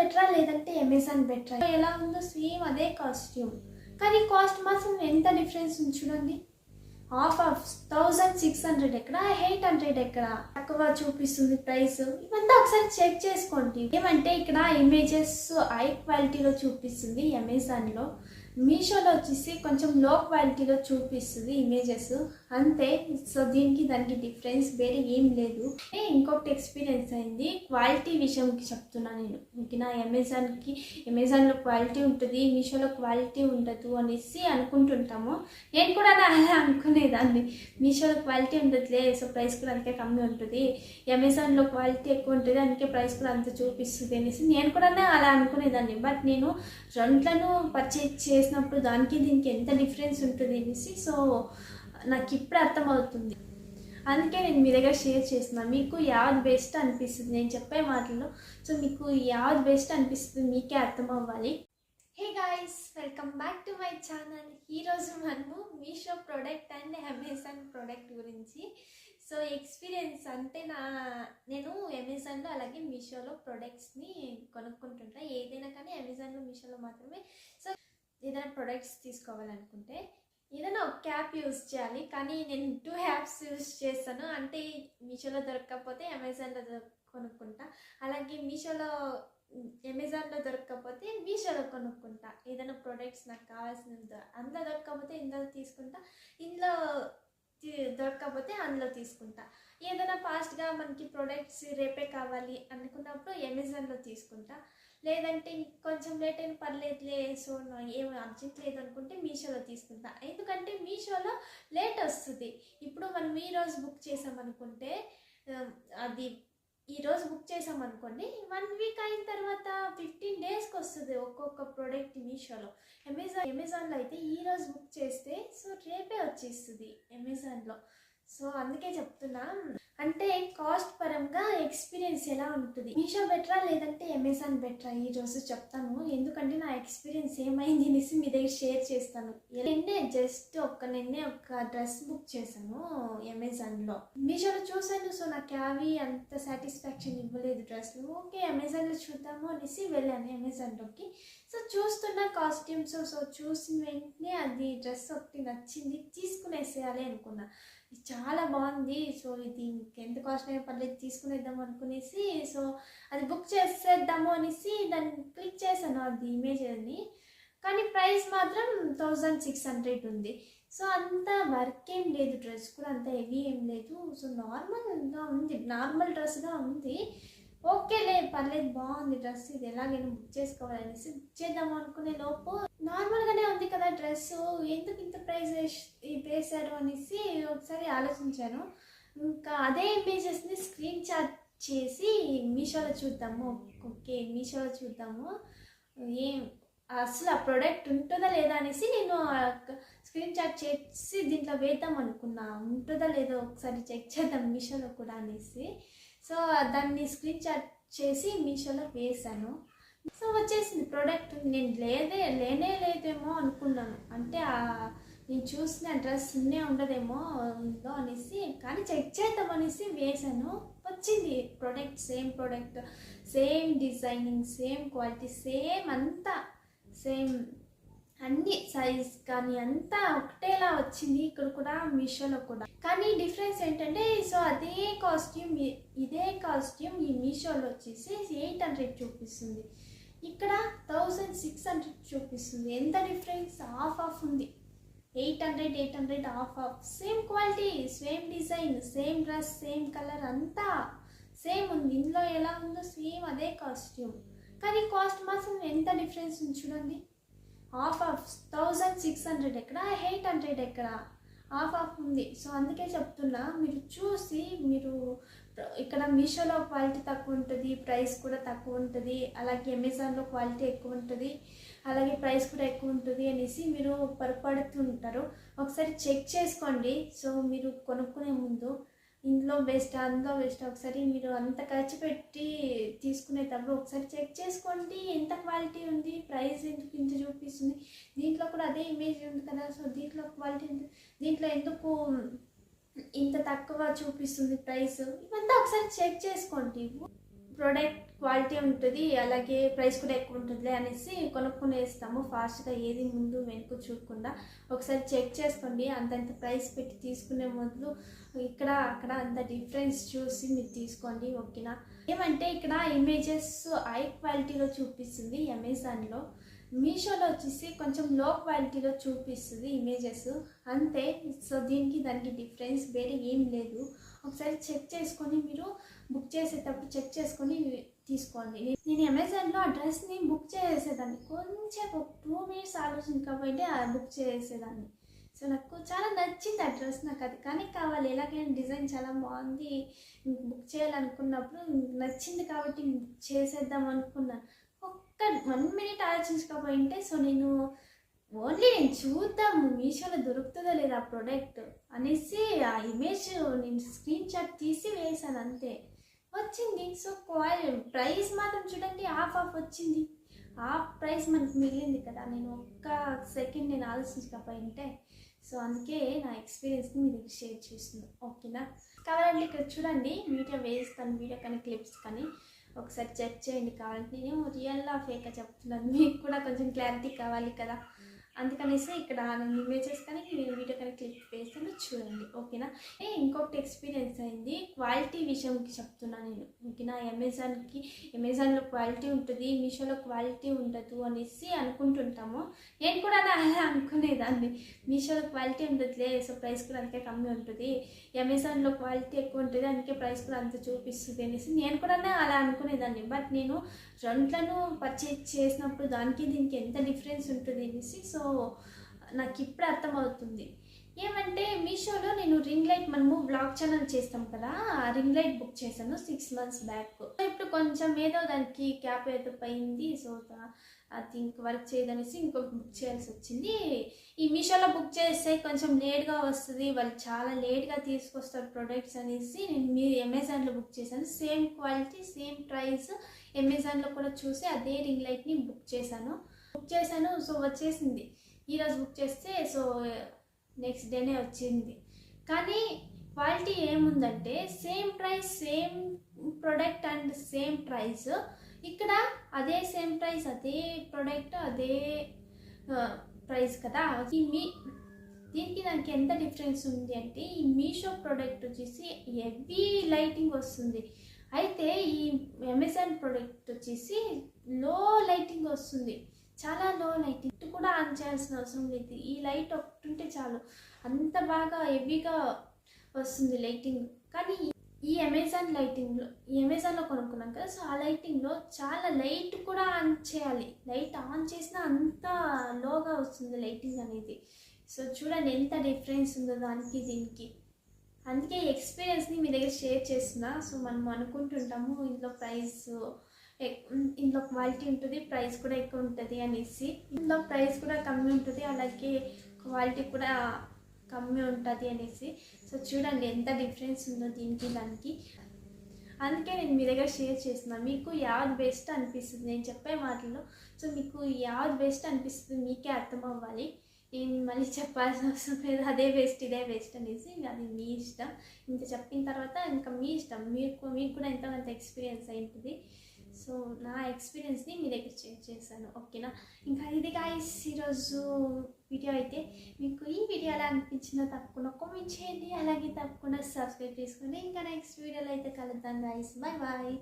బెటరా లేదంటే అమెజాన్ బెటరా ఎలా ఉందో సేమ్ అదే కాస్ట్యూమ్ కానీ కాస్ట్ మాత్రం ఎంత డిఫరెన్స్ ఉంది చూడండి. Half of thousand six hundred ఎక్కడ? ఎయిట్ హండ్రెడ్ ఎక్కడ? తక్కువ చూపిస్తుంది ప్రైస్ ఇవంతా ఒకసారి చెక్ చేసుకోండి. ఏమంటే ఇక్కడ ఇమేజెస్ హై క్వాలిటీలో చూపిస్తుంది అమెజాన్లో మీషోలో వచ్చేసి కొంచెం లో క్వాలిటీలో చూపిస్తుంది ఇమేజెస్ అంతే సో దీనికి దానికి డిఫరెన్స్ వేరే ఏం లేదు. ఏ, ఇంకొకటి ఎక్స్పీరియన్స్ అయింది క్వాలిటీ విషయంకి చెప్తున్నా నేను. ఇంక నా అమెజాన్కి అమెజాన్లో క్వాలిటీ ఉంటుంది మీషోలో క్వాలిటీ ఉండదు అనేసి అనుకుంటుంటాము. నేను కూడా అలా అనుకునేదాన్ని. మీషోలో క్వాలిటీ ఉండదులే సో ప్రైస్ కూడా అంతే కమ్మి ఉంటుంది. అమెజాన్లో క్వాలిటీ ఎక్కువ ఉంటుంది అందుకే ప్రైస్ కూడా అంత చూపిస్తుంది అనేసి నేను కూడా అలా అనుకునేదాన్ని. బట్ నేను రెంట్లను పర్చేజ్ చేసినప్పుడు దానికి దీనికి ఎంత డిఫరెన్స్ ఉంటుంది అనేసి సో నాకు ఇప్పుడు అర్థమవుతుంది. అందుకే నేను మీ దగ్గర షేర్ చేస్తున్నాను మీకు యావత్ బెస్ట్ అనిపిస్తుంది. నేను చెప్పే మాటల్లో సో మీకు యావత్ బెస్ట్ అనిపిస్తుంది మీకే అర్థం అవ్వాలి hey guys welcome back to my channel ఈరోజు మనము Meesho product and Amazon product గురించి సో ఎక్స్పీరియన్స్ అంటే నా నేను అమెజాన్లో అలాగే మీషోలో ప్రొడక్ట్స్ని కొనుక్కుంటుంటా. ఏదైనా కానీ అమెజాన్లో మీషోలో మాత్రమే. సో ఏదైనా ప్రొడక్ట్స్ తీసుకోవాలనుకుంటే ఏదైనా ఒక క్యాప్ యూస్ చేయాలి. కానీ నేను టూ యాప్స్ యూస్ చేస్తాను అంటే మీషోలో దొరకకపోతే అమెజాన్లో కొనుక్కుంటా. అలాగే మీషోలో అమెజాన్లో దొరకకపోతే మీషోలో కొనుక్కుంటా. ఏదైనా ప్రొడక్ట్స్ నాకు కావాల్సిన అందులో దొరకకపోతే ఇందులో తీసుకుంటా. ఇందులో దొరకకపోతే అందులో తీసుకుంటా. ఏదైనా ఫాస్ట్గా మనకి ప్రొడక్ట్స్ రేపే కావాలి అనుకున్నప్పుడు అమెజాన్లో తీసుకుంటా. లేదంటే కొంచెం లేట్ అయిన పర్లేదులే సో ఏమి అర్జెంట్ లేదు అనుకుంటే మీషోలో తీసుకుంటా. ఎందుకంటే మీషోలో లేట్ వస్తుంది. ఇప్పుడు మనం ఈ రోజు బుక్ చేసామనుకుంటే అది ఈరోజు బుక్ చేసామనుకోండి వన్ వీక్ అయిన తర్వాత ఫిఫ్టీన్ డేస్కి వస్తుంది ఒక్కొక్క ప్రోడక్ట్ మీషోలో. అమెజాన్ అమెజాన్లో అయితే ఈరోజు బుక్ చేస్తే సో రేపే వచ్చేస్తుంది అమెజాన్లో. సో అందుకే చెప్తున్నా. అంటే కాస్ట్ పరంగా ఎక్స్పీరియన్స్ ఎలా ఉంటుంది? మీషో బెటరా లేదంటే అమెజాన్ బెటరా? ఈ రోజు చెప్తాను. ఎందుకంటే నా ఎక్స్పీరియన్స్ ఏమైంది అనేసి మీ దగ్గర షేర్ చేస్తాను. నిన్నే జస్ట్ ఒక్క నిన్నే ఒక డ్రెస్ బుక్ చేశాను అమెజాన్లో. మీషోలో చూశాను. సో నాకు అవి అంత సాటిస్ఫాక్షన్ ఇవ్వలేదు డ్రెస్లు. ఓకే అమెజాన్లో చూద్దాము అనేసి వెళ్ళాను అమెజాన్లోకి. సో చూస్తున్న కాస్ట్యూమ్స్ సో చూసిన వెంటనే అది డ్రెస్ ఒకటి నచ్చింది తీసుకునేసేయాలి అనుకున్నా. ఇది చాలా బాగుంది. సో ఇది ఎంత కాస్ట్ అయినా పర్లేదు తీసుకునేద్దాం అనుకునేసి సో అది బుక్ చేసేద్దాము అనేసి దాన్ని క్లిక్ చేశాను అది ఇమేజ్ అని. కానీ ప్రైస్ మాత్రం థౌజండ్ సిక్స్ హండ్రెడ్ ఉంది. సో అంత వర్క్ ఏం లేదు డ్రెస్ కూడా అంత హెవీ ఏం లేదు. సో నార్మల్గా ఉంది నార్మల్ డ్రెస్గా ఉంది. ఓకేలే పర్లేదు బాగుంది డ్రెస్ ఇది ఎలాగైనా బుక్ చేసుకోవాలనేసి బుక్ చేద్దాము అనుకునే లోపు నార్మల్గానే ఉంది కదా డ్రెస్ ఎందుకు ఇంత ప్రైస్ వేసారు అనేసి ఒకసారి ఆలోచించాను. ఇంకా అదే ఇమేజెస్ని స్క్రీన్ షాట్ చేసి మీషోలో చూద్దాము. ఓకే మీషోలో చూద్దాము. ఏం అసలు ఆ ప్రోడక్ట్ ఉంటుందా లేదా అనేసి నేను స్క్రీన్ షాట్ చేసి దీంట్లో వేద్దాం అనుకున్నా. ఉంటుందా లేదో ఒకసారి చెక్ చేద్దాం మీషోలో కూడా అనేసి. సో దాన్ని స్క్రీన్ షాట్ చేసి మీషోలో వేసాను సో వచ్చేసింది ప్రోడక్ట్ నేను లేదే లేనే లేదేమో అనుకున్నాను. అంటే నేను చూసిన డ్రెస్ ఉన్నే ఉండదేమో ఉందో అనేసి కానీ చెక్ చేద్దాం అనేసి వేసాను. వచ్చింది product same product same designing same quality same అంతా సేమ్ అన్ని సైజ్ కానీ అంతా ఒకటేలా వచ్చింది ఇక్కడ కూడా మీషోలో కూడా. కానీ డిఫరెన్స్ ఏంటంటే సో అదే కాస్ట్యూమ్ ఇదే కాస్ట్యూమ్ ఈ మీషోలో వచ్చేసి ఎయిట్ హండ్రెడ్ చూపిస్తుంది. ఇక్కడ థౌజండ్ సిక్స్ హండ్రెడ్ చూపిస్తుంది. ఎంత డిఫరెన్స్ ఆఫ్ ఆఫ్ ఉంది. Eight hundred eight hundred off off same quality same design same dress same colour అంతా సేమ్ ఉంది. ఇందులో ఎలా ఉందో సేమ్ అదే కాస్ట్యూమ్ కానీ కాస్ట్ మాత్రం ఎంత డిఫరెన్స్ ఉంది చూడండి. Half of thousand six hundred ఎక్కడ? ఎయిట్ హండ్రెడ్ ఎక్కడ? హాఫ్ ఆఫ్ ఉంది. సో అందుకే చెప్తున్నా మీరు చూసి మీరు ఇక్కడ మీషోలో క్వాలిటీ తక్కువ ఉంటుంది ప్రైస్ కూడా తక్కువ ఉంటుంది అలాగే అమెజాన్లో క్వాలిటీ ఎక్కువ ఉంటుంది అలాగే ప్రైస్ కూడా ఎక్కువ ఉంటుంది అనేసి మీరు పొరపడుతుంటారు ఒకసారి చెక్ చేసుకోండి. సో మీరు కొనుక్కునే ముందు ఇందులో బెస్ట్ అందులో బెస్ట్ ఒకసారి మీరు అంత ఖర్చు పెట్టి తీసుకునేటప్పుడు ఒకసారి చెక్ చేసుకోండి. ఎంత క్వాలిటీ ఉంది ప్రైస్ ఎందుకు ఇంత చూపిస్తుంది? దీంట్లో కూడా అదే ఇమేజ్ ఉంది కదా. సో దీంట్లో క్వాలిటీ దీంట్లో ఎందుకు ఇంత తక్కువ చూపిస్తుంది ప్రైస్? ఇవంతా ఒకసారి చెక్ చేసుకోండి. ప్రోడక్ట్ క్వాలిటీ ఉంటుంది అలాగే ప్రైస్ కూడా ఎక్కువ ఉంటుంది అనేసి కొనుక్కునేస్తాము ఫాస్ట్గా ఏది ముందు వెనుక చూడకుండా ఒకసారి చెక్ చేసుకోండి. అంతంత ప్రైస్ పెట్టి తీసుకునే మొదలు ఇక్కడ అక్కడ అంత డిఫరెన్స్ చూసి మీరు తీసుకోండి. ఓకేనా? ఏమంటే ఇక్కడ ఇమేజెస్ హై క్వాలిటీలో చూపిస్తుంది అమెజాన్లో మీషోలో వచ్చేసి కొంచెం లో క్వాలిటీలో చూపిస్తుంది ఇమేజెస్ అంతే సో దీనికి దానికి డిఫరెన్స్ వేరే ఏం లేదు. ఒకసారి చెక్ చేసుకొని మీరు బుక్ చేసేటప్పుడు చెక్ చేసుకొని తీసుకోండి. నేను అమెజాన్లో ఆ డ్రెస్ని బుక్ చేసేదాన్ని. కొంచెం ఒక టూ మినిట్స్ ఆలోచించకపోయింటే బుక్ చేసేదాన్ని. సో నాకు చాలా నచ్చింది ఆ డ్రెస్ నాకు అది. కానీ కావాలి ఎలాగైనా డిజైన్ చాలా బాగుంది. బుక్ చేయాలనుకున్నప్పుడు నచ్చింది కాబట్టి బుక్ చేసేద్దాం అనుకున్నాను ఒక్క వన్ మినిట్ ఆలోచించకపోయింటే సో నేను ఓన్లీ నేను చూద్దాము మీషోలో దొరుకుతుందో లేదా ఆ ప్రోడక్ట్ అనేసి ఆ ఇమేజ్ నేను స్క్రీన్ షాట్ తీసి వేసాను అంతే. వచ్చింది. సో క్వాలిటీ ప్రైస్ మాత్రం చూడండి హాఫ్ ఆఫ్ వచ్చింది. ఆ ప్రైస్ మనకు మిగిలింది కదా. నేను ఒక్క సెకండ్ నేను ఆలోచించకపోయింటే సో అందుకే నా ఎక్స్పీరియన్స్ని మీ దగ్గర షేర్ చేస్తున్నాను. ఓకేనా? కావాలంటే ఇక్కడ చూడండి మీడియా వేస్తాను వీడియో కానీ క్లిప్స్ కానీ. ఒకసారి చెక్ చేయండి. కావాలంటే నేను రియల్లా ఫేక్గా చెప్తున్నాను. మీకు కూడా కొంచెం క్లారిటీ కావాలి కదా. అందుకనేసి ఇక్కడ నేను ఇమేజెస్ కానీ మీరు వీడియో కానీ క్లిక్ చేస్తాను చూడండి ఓకేనా? ఏ ఇంకొకటి ఎక్స్పీరియన్స్ అయింది. క్వాలిటీ విషయంకి చెప్తున్నాను నేను ఓకేనా? అమెజాన్కి అమెజాన్లో క్వాలిటీ ఉంటుంది మీషోలో క్వాలిటీ ఉండదు అనేసి అనుకుంటుంటాము. నేను కూడా అలా అనుకునేదాన్ని. మీషోలో క్వాలిటీ ఉండదులే సో ప్రైస్ కూడా అంతే కమ్మి ఉంటుంది. అమెజాన్లో క్వాలిటీ ఎక్కువ ఉంటుంది అందుకే ప్రైస్ కూడా అంత చూపిస్తుంది అనేసి నేను కూడా అలా అనుకునేదాన్ని. బట్ నేను రెంట్లను పర్చేజ్ చేసినప్పుడు దానికి దీనికి ఎంత డిఫరెన్స్ ఉంటుంది అనేసి సో నాకు ఇప్పుడు అర్థమవుతుంది. ఏమంటే మీషోలో నేను రింగ్ లైట్ మనము బ్లాగ్ ఛానల్ చేస్తాం కదా ఆ రింగ్ లైట్ బుక్ చేశాను సిక్స్ మంత్స్ బ్యాక్ ఇప్పుడు కొంచెం ఏదో దానికి క్యాప్ ఏదో పోయింది సో అది ఇంక వర్క్ చేయదనేసి ఇంకొక బుక్ చేయాల్సి వచ్చింది. ఈ మీషోలో బుక్ చేస్తే కొంచెం లేట్గా వస్తుంది వాళ్ళు చాలా లేట్గా తీసుకొస్తారు ప్రొడక్ట్స్ అనేసి నేను మీ అమెజాన్లో బుక్ చేశాను. సేమ్ క్వాలిటీ సేమ్ ప్రైస్ అమెజాన్లో కూడా చూసి అదే రింగ్ లైట్ని బుక్ చేశాను. బుక్ చేశాను సో వచ్చేసింది. ఈరోజు బుక్ చేస్తే సో నెక్స్ట్ డేనే వచ్చింది. కానీ క్వాలిటీ ఏముందంటే same price same product and same price. ఇక్కడ అదే సేమ్ ప్రైస్ అదే ప్రొడక్ట్ అదే ప్రైస్ కదా. ఈ మీ దీనికి నాకు ఎంత డిఫరెన్స్ ఉంది అంటే ఈ మీషో ప్రోడక్ట్ వచ్చేసి హెవీ లైటింగ్ వస్తుంది. అయితే ఈ అమెజాన్ ప్రోడక్ట్ వచ్చేసి లో లైటింగ్ వస్తుంది. చాలా లో లైట్ ఇటు కూడా ఆన్ చేయాల్సిన అవసరం లేదు. ఈ లైట్ ఒకటి ఉంటే చాలు. అంత బాగా హెవీగా వస్తుంది లైటింగ్ కానీ ఈ అమెజాన్ లైటింగ్లో ఈ అమెజాన్లో కొనుక్కున్నాం కదా సో ఆ లైటింగ్లో చాలా లైట్ కూడా ఆన్ చేయాలి. లైట్ ఆన్ చేసినా అంత లోగా వస్తుంది లైటింగ్ అనేది. సో చూడండి ఎంత డిఫరెన్స్ ఉందో దానికి దీనికి. అందుకే ఎక్స్పీరియన్స్ని మీ దగ్గర షేర్ చేస్తున్నా. సో మనం అనుకుంటుంటాము ఇంట్లో ప్రైస్ ఇందులో క్వాలిటీ ఉంటుంది ప్రైస్ కూడా ఎక్కువ ఉంటుంది అనేసి. ఇందులో ప్రైస్ కూడా కమ్మి ఉంటుంది అలాగే క్వాలిటీ కూడా కమ్మి ఉంటుంది అనేసి. సో చూడండి ఎంత డిఫరెన్స్ ఉందో దీనికి దానికి. అందుకే నేను మీ దగ్గర షేర్ చేస్తున్నాను మీకు యావత్ బెస్ట్ అనిపిస్తుంది. నేను చెప్పే మాటల్లో సో మీకు యావత్ బెస్ట్ అనిపిస్తుంది మీకే అర్థం అవ్వాలి. నేను మళ్ళీ చెప్పాల్సిన అవసరం లేదు అదే బెస్ట్ ఇదే బెస్ట్ అనేసి అది మీ ఇష్టం. ఇంకా చెప్పిన తర్వాత ఇంకా మీ ఇష్టం. మీకు మీకు కూడా ఎంతో కొంత ఎక్స్పీరియన్స్ అయి ఉంటుంది సో నా ఎక్స్పీరియన్స్ని మీ దగ్గర షేర్ చేశాను ఓకేనా? ఇంకా ఇది గాయస్ ఈరోజు వీడియో అయితే మీకు ఈ వీడియో ఎలా అనిపించిందో తప్పకుండా కామెంట్ చేయండి అలాగే తప్పకుండా సబ్స్క్రైబ్ చేసుకోండి. ఇంకా నెక్స్ట్ వీడియోలో అయితే కలుద్దాం గాయస్ బాయ్ బాయ్